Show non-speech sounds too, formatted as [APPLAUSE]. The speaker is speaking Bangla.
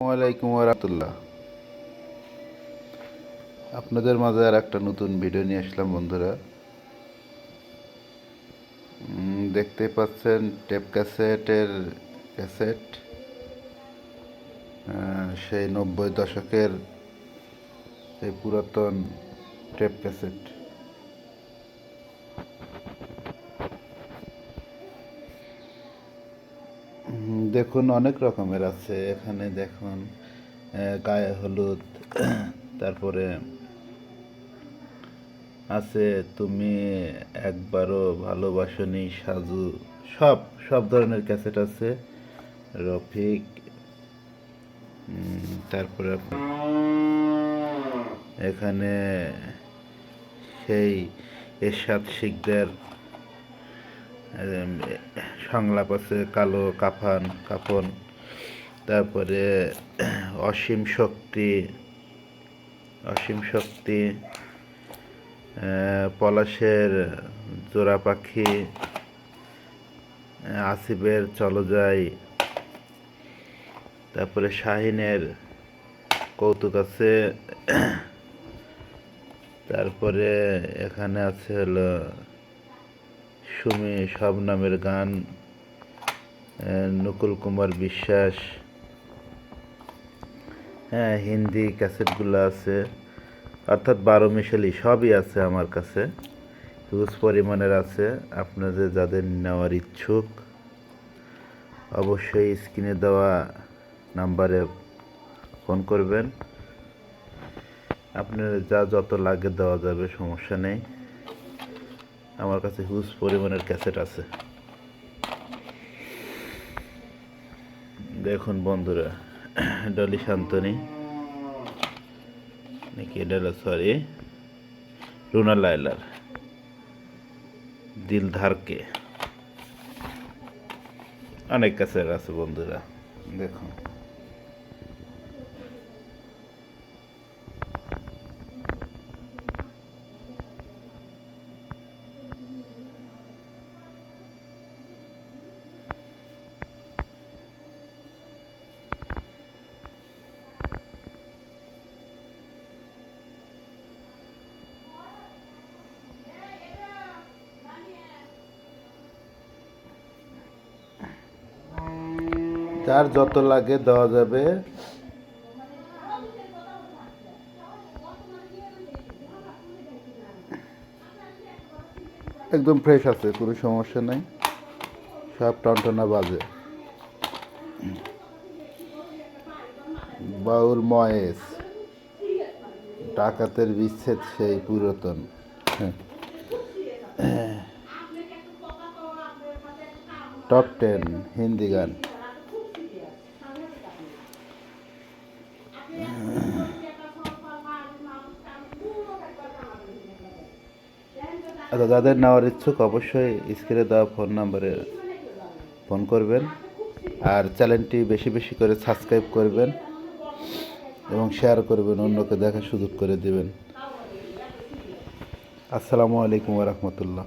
আসসালামাইকুম রাতুল্লাহ আপনাদের মাঝে আর একটা নতুন ভিডিও নিয়ে আসলাম, বন্ধুরা। দেখতে পাচ্ছেন, টেপ ক্যাসেটের ক্যাসেট। সেই নব্বই দশকের সেই পুরাতন টেপ ক্যাসেট। দেখুন অনেক রকমের আছে। এখানে দেখুন গায়ে হলুদ [CLEARS THROAT] তারপরে আছে তুমি একবারও ভালোবাসনি সাজু সব সব ধরনের ক্যাসেট আছে। রফিক তারপরে এখানে সেই এরশাদ শিকদার এম, সংলাপ আছে, কালো কাফান, কাফন। তারপরে, অসীম শক্তি অসীম শক্তি পলাশের জোড়া পাখি আসিফের চলো যাই তারপরে শাহিনের কৌতুক আছে। তারপরে এখানে আছে হলো সুমি সব নামের গান নকুল কুমার বিশ্বাস। হ্যাঁ হিন্দি ক্যাসেটগুলো আছে। অর্থাৎ বারো মিশালি সবই আছে আমার কাছে। হিউজ পরিমাণের আছে। আপনাদের যাদের নেওয়ার ইচ্ছুক, অবশ্যই স্ক্রিনে দেওয়া নাম্বারে ফোন করবেন। আপনার যা যত লাগে দেওয়া যাবে, সমস্যা নেই। আমার কাছে হিউজ পরিমাণের ক্যাসেট আছে। দেখুন বন্ধুরা, ডলি শান্তনী, নাকি এটা সরি রুনা লাইলার দিল ধারকে অনেক ক্যাসেট আছে বন্ধুরা, দেখুন। যার যত লাগে দেওয়া যাবে। একদম ফ্রেশ আছে কোনো সমস্যা নাই। সব টনটনা বাজে। বাউল ময়েস। ডাকাতের বিচ্ছেদ সেই পুরাতন। হ্যাঁ। টপ টেন হিন্দি গান। আচ্ছা যাদের নেওয়ার ইচ্ছুক অবশ্যই স্ক্রিনে দেওয়া ফোন নাম্বারে ফোন করবেন। আর চ্যানেলটি বেশি বেশি করে সাবস্ক্রাইব করবেন এবং শেয়ার করবেন, অন্যকে দেখার সুযোগ করে দেবেন। আসসালামু আলাইকুম রহমতুল্লাহ।